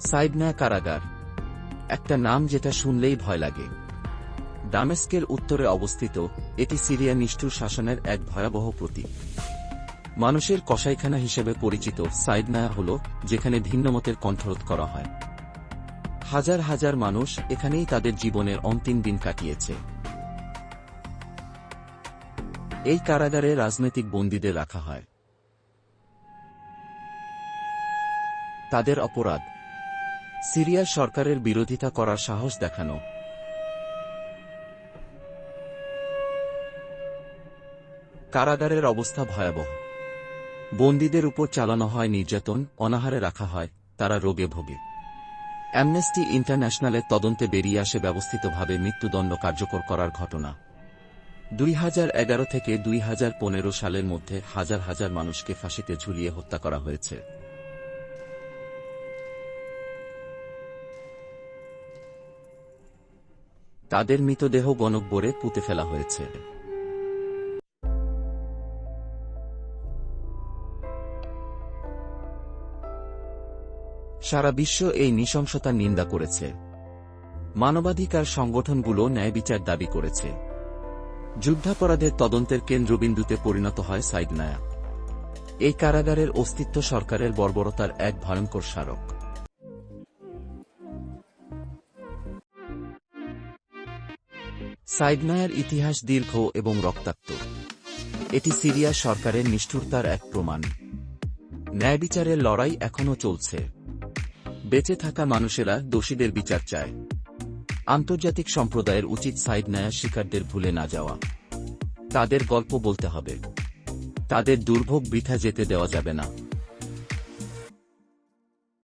সাইডনা কারাগার। একটা নাম যেটা শুনলেই ভয় লাগে। দামেস্কের উত্তরে অবস্থিত এটি সিরিয়া নিষ্ঠুর শাসনের এক ভয়াবহ প্রতীক। মানুষের কসাইখানা হিসেবে পরিচিত সাইডনায়া হল, যেখানে ভিন্নমতের কণ্ঠরোধ করা হয়। হাজার হাজার মানুষ এখানেই তাদের জীবনের অন্তিম দিন কাটিয়েছে। এই কারাগারে রাজনৈতিক বন্দীদের রাখা হয়। তাদের অপরাধ। সিরিয়ার সরকারের বিরোধিতা করার সাহস দেখানো। কারাগারের অবস্থা ভয়াবহ। বন্দীদের উপর চালানো হয় নির্যাতন, অনাহারে রাখা হয়, তারা রোগে ভোগে। অ্যামনেস্টি ইন্টারন্যাশনালের তদন্তে বেরিয়ে আসে ব্যবস্থিতভাবে মৃত্যুদণ্ড কার্যকর করার ঘটনা। দুই হাজার এগারো থেকে দুই হাজার পনেরো সালের মধ্যে হাজার হাজার মানুষকে ফাঁসিতে ঝুলিয়ে হত্যা করা হয়েছে। তাদের মৃতদেহ গণকবরে পুঁতে ফেলা হয়েছে। সারা বিশ্ব এই নৃশংসতার নিন্দা করেছে। মানবাধিকার সংগঠনগুলো ন্যায় বিচার দাবি করেছে। যুদ্ধাপরাধের তদন্তের কেন্দ্রবিন্দুতে পরিণত হয় সাইডনায়া এই কারাগারের অস্তিত্ব সরকারের বর্বরতার এক ভয়ঙ্কর স্মারক। সাইডনায়ার ইতিহাস দীর্ঘ এবং রক্তাক্ত। এটি সিরিয়া সরকারের নিষ্ঠুরতার এক প্রমাণ। ন্যায় বিচারের লড়াই এখনও চলছে। বেঁচে থাকা মানুষেরা দোষীদের বিচার চায়। আন্তর্জাতিক সম্প্রদায়ের উচিত সাইড নেয়া শিকারদের ভুলে না যাওয়া। তাদের গল্প বলতে হবে। তাদের দুর্ভোগ বৃথা যেতে দেওয়া যাবে না।